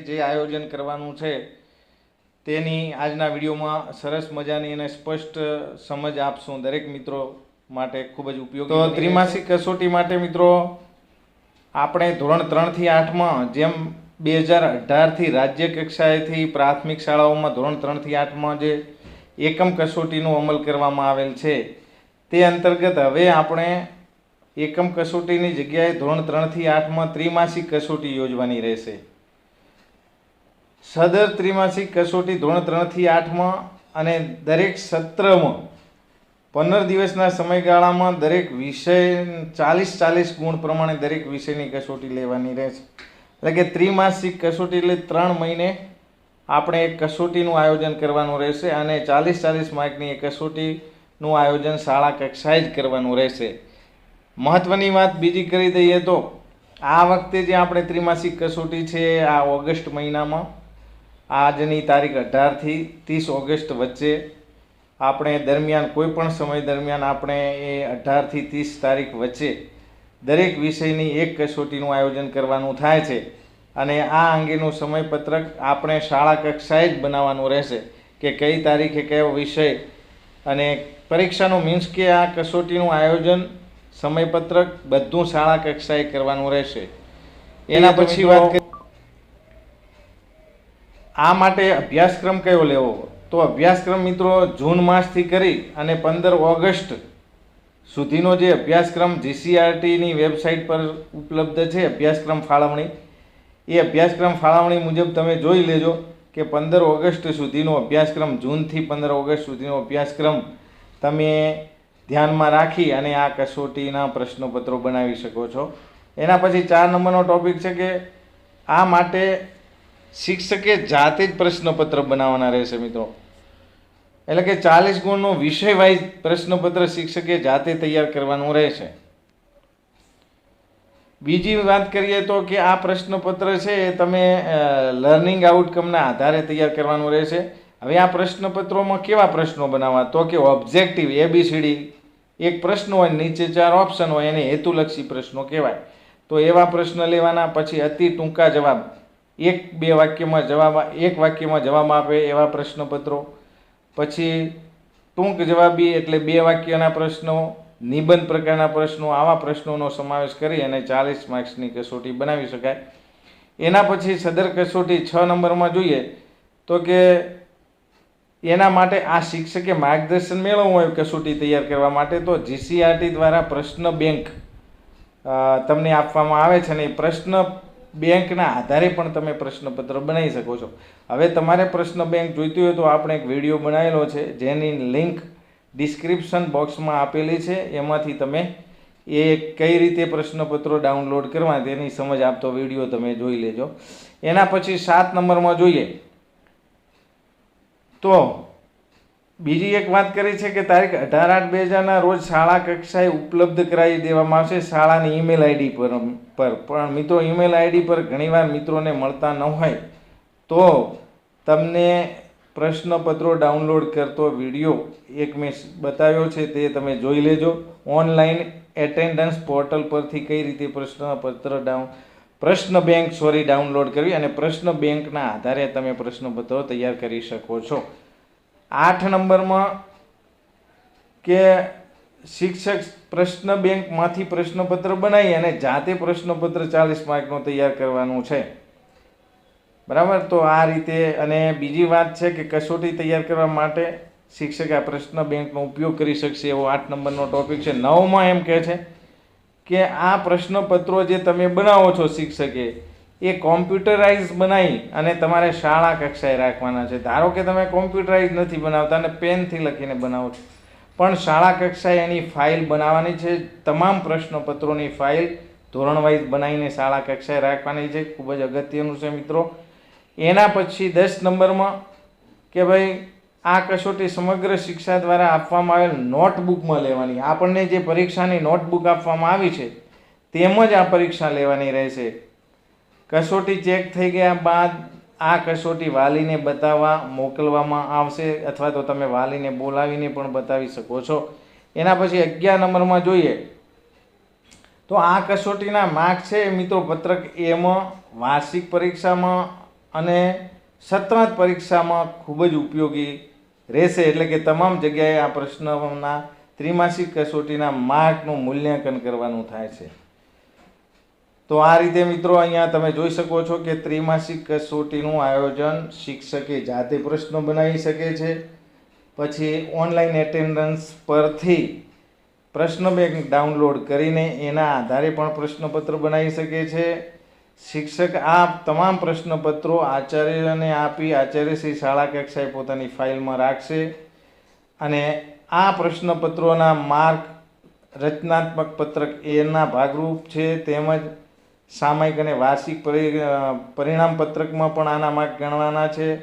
જે આયોજન કરવાનું છે તેની આજના વિડીયોમાં સરસ મજાની અને સ્પષ્ટ સમજ આપશું દરેક મિત્રો માટે ખૂબ જ ઉપયોગી તો ત્રિમાસિક કસોટી માટે મિત્રો આપણે ધોરણ ત્રણથી આઠમાં જેમ બે હજાર અઢારથી રાજ્ય કક્ષાએથી પ્રાથમિક શાળાઓમાં ધોરણ ત્રણથી આઠમાં જે એકમ કસોટીનો અમલ કરવામાં આવેલ છે તે અંતર્ગત હવે આપણે એકમ કસોટીની જગ્યાએ ધોરણ ત્રણથી આઠમાં ત્રિમાસિક કસોટી યોજવાની રહેશે. સદર ત્રિમાસિક કસોટી ધોરણ ત્રણથી આઠમાં અને દરેક સત્રમાં પંદર દિવસના સમયગાળામાં દરેક વિષય ચાલીસ ચાલીસ ગુણ પ્રમાણે દરેક વિષયની કસોટી લેવાની રહેશે. એટલે કે ત્રિમાસિક કસોટી એટલે ત્રણ મહિને આપણે એક કસોટીનું આયોજન કરવાનું રહેશે અને ચાલીસ ચાલીસ માર્કની એ કસોટીનું આયોજન શાળા કક્ષાએ જ કરવાનું રહેશે. મહત્ત્વની વાત બીજી કરી દઈએ તો, આ વખતે જે આપણે ત્રિમાસિક કસોટી છે, આ ઓગસ્ટ મહિનામાં આજની તારીખ અઢારથી ત્રીસ ઓગસ્ટ વચ્ચે આપણે દરમિયાન કોઈ પણ સમય દરમિયાન આપણે એ અઢારથી ત્રીસ તારીખ વચ્ચે દરેક વિષયની એક કસોટીનું આયોજન કરવાનું થાય છે. અને આ અંગેનું સમયપત્રક આપણે શાળા કક્ષાએ જ બનાવવાનું રહેશે કે કઈ તારીખે કયો વિષય. અને પરીક્ષાનું મીન્સ કે આ કસોટીનું આયોજન સમયપત્રક બધું શાળા કક્ષાએ કરવાનું રહેશે. એના પછી વાત કરીએ આ માટે અભ્યાસક્રમ કયો લેવો? તો અભ્યાસક્રમ મિત્રો જૂન માસથી કરી અને પંદર ઓગસ્ટ સુધીનો જે અભ્યાસક્રમ જીસીઆરટીની વેબસાઇટ પર ઉપલબ્ધ છે, અભ્યાસક્રમ ફાળવણી. એ અભ્યાસક્રમ ફાળવણી મુજબ તમે જોઈ લેજો કે પંદર ઓગસ્ટ સુધીનો અભ્યાસક્રમ, જૂનથી પંદર ઓગસ્ટ સુધીનો અભ્યાસક્રમ તમે ધ્યાનમાં રાખી અને આ કસોટીના પ્રશ્નપત્રો બનાવી શકો છો. એના પછી ચાર નંબરનો ટોપિક છે કે આ માટે શિક્ષકે જાતે જ પ્રશ્નપત્ર બનાવવાના રહેશે, મિત્રો. એટલે કે ચાલીસ ગુણનો વિષય વાઇઝ પ્રશ્નપત્ર શિક્ષકે જાતે તૈયાર કરવાનું રહેશે. બીજી વાત કરીએ તો કે આ પ્રશ્નપત્ર છે એ તમે લર્નિંગ આઉટકમના આધારે તૈયાર કરવાનું રહેશે. હવે આ પ્રશ્નપત્રોમાં કેવા પ્રશ્નો બનાવવા? તો કે ઓબ્જેક્ટિવ એબીસીડી એક પ્રશ્ન હોય, નીચે ચાર ઓપ્શન હોય, એને હેતુલક્ષી પ્રશ્નો કહેવાય. તો એવા પ્રશ્ન લેવાના, પછી અતિ ટૂંકા જવાબ. એક, બે વાક્યમાં જવાબ એક વાક્યમાં જવાબ આપે એવા પ્રશ્નપત્રો. પછી ટૂંક જવાબી એટલે બે વાક્યના પ્રશ્નો, નિબંધ પ્રકારના પ્રશ્નો, આવા પ્રશ્નોનો સમાવેશ કરી અને ચાલીસ માર્ક્સની કસોટી બનાવી શકાય. એના પછી સદર કસોટી છ નંબરમાં જોઈએ તો કે એના માટે આ શિક્ષકે માર્ગદર્શન મેળવવું હોય કસોટી તૈયાર કરવા માટે તો જીસીઆરટી દ્વારા પ્રશ્ન બેંક તમને આપવામાં આવે છે અને એ પ્રશ્ન બેંકના આધારે પણ તમે પ્રશ્નપત્ર બનાવી શકો છો. હવે તમારે પ્રશ્ન બેંક જોઈતી હોય તો આપણે એક વીડિયો બનાવેલો છે, જેની લિંક ડિસ્ક્રિપ્શન બોક્સમાં આપેલી છે. એમાંથી તમે એ કઈ રીતે પ્રશ્નપત્રો ડાઉનલોડ કરવા તેની સમજ આપતો વીડિયો તમે જોઈ લેજો. એના પછી સાત નંબરમાં જોઈએ. તો બીજી એક વાત કરી છે કે તારીખ અઢાર આઠ બે હજારના રોજ શાળા કક્ષાએ ઉપલબ્ધ કરાવી દેવામાં આવશે શાળાની ઈમેલ આઈડી પર પર. પણ મિત્રો, ઈમેલ આઈડી પર ઘણીવાર મિત્રોને મળતા ન હોય. તો તમને પ્રશ્નપત્રો ડાઉનલોડ કરતો વીડિયો એક મેં બતાવ્યો છે તે તમે જોઈ લેજો. ઓનલાઈન એટેન્ડન્સ પોર્ટલ પરથી કઈ રીતે પ્રશ્નપત્ર ડાઉન, પ્રશ્ન બેંક સોરી ડાઉનલોડ કરવી અને પ્રશ્ન બેંકના આધારે તમે પ્રશ્નપત્રો તૈયાર કરી શકો છો. આઠ નંબરમાં કે શિક્ષક પ્રશ્ન બેંકમાંથી પ્રશ્નપત્ર બનાવી અને જાતે પ્રશ્નપત્ર ચાલીસ માર્કનો તૈયાર કરવાનું છે. બરાબર? તો આ રીતે અને બીજી વાત છે કે કસોટી તૈયાર કરવા માટે શિક્ષક આ પ્રશ્ન બેંકનો ઉપયોગ કરી શકશે એવો આઠ નંબરનો ટોપિક છે. નવમાં એમ કહે છે કે આ પ્રશ્નપત્રો જે તમે બનાવો છો શિક્ષકે એ કોમ્પ્યુટરાઇઝ બનાવી અને તમારે શાળા કક્ષાએ રાખવાના છે. ધારો કે તમે કોમ્પ્યુટરાઇઝ નથી બનાવતા અને પેનથી લખીને બનાવો છો. પણ શાળા કક્ષાએ એની ફાઇલ બનાવવાની છે. તમામ પ્રશ્નપત્રોની ફાઇલ ધોરણવાઇઝ બનાવીને શાળા કક્ષાએ રાખવાની છે. ખૂબ જ અગત્યનું છે મિત્રો. એના પછી દસ નંબરમાં કે ભાઈ, આ કસોટી સમગ્ર શિક્ષા દ્વારા આપવામાં આવેલ નોટબુકમાં લેવાની. આપણને જે પરીક્ષાની નોટબુક આપવામાં આવી છે તેમજ આ પરીક્ષા લેવાની રહેશે. કસોટી ચેક થઈ ગયા બાદ આ કસોટી વાલીને બતાવવા મોકલવામાં આવશે અથવા તો તમે વાલીને બોલાવીને પણ બતાવી શકો છો. એના પછી અગિયાર નંબરમાં જોઈએ. તો આ કસોટીના માર્ક છે મિત્રો પત્રક એમાં વાર્ષિક પરીક્ષામાં અને સત્રાંત પરીક્ષામાં ખૂબ જ ઉપયોગી રહેશે. એટલે કે તમામ જગ્યાએ આ પ્રશ્નના ત્રિમાસિક કસોટીના માર્કનું મૂલ્યાંકન કરવાનું થાય છે. તો આ રીતે મિત્રો અહીંયા તમે જોઈ શકો છો કે ત્રિમાસિક કસોટીનું આયોજન શિક્ષકે જાતે પ્રશ્નો બનાવી શકે છે. પછી ઓનલાઈન એટેન્ડન્સ પરથી પ્રશ્ન બેંક ડાઉનલોડ કરીને એના આધારે પણ પ્રશ્નપત્ર બનાવી શકે છે. શિક્ષક આ તમામ પ્રશ્નપત્રો આચાર્યને આપી આચાર્યશ્રી શાળા કક્ષાએ પોતાની ફાઇલમાં રાખશે અને આ પ્રશ્નપત્રોના માર્ક રચનાત્મક પત્રક એના ભાગરૂપ છે. તેમજ સામયિક અને વાર્ષિક પરી પરિણામ પત્રકમાં પણ આના માર્ક ગણવાના છે.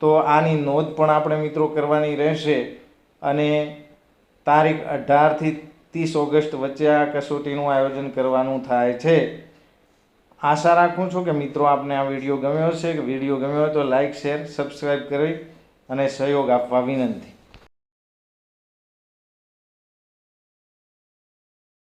તો આની નોંધ પણ આપણે મિત્રો કરવાની રહેશે. અને તારીખ અઢારથી ત્રીસ ઓગસ્ટ વચ્ચે આ કસોટીનું આયોજન કરવાનું થાય છે. આશા રાખું છું કે મિત્રો આપને આ વીડિયો ગમ્યો હશે. કે વીડિયો ગમ્યો હોય તો લાઇક શેર સબસ્ક્રાઈબ કરી અને સહયોગ આપવા વિનંતી.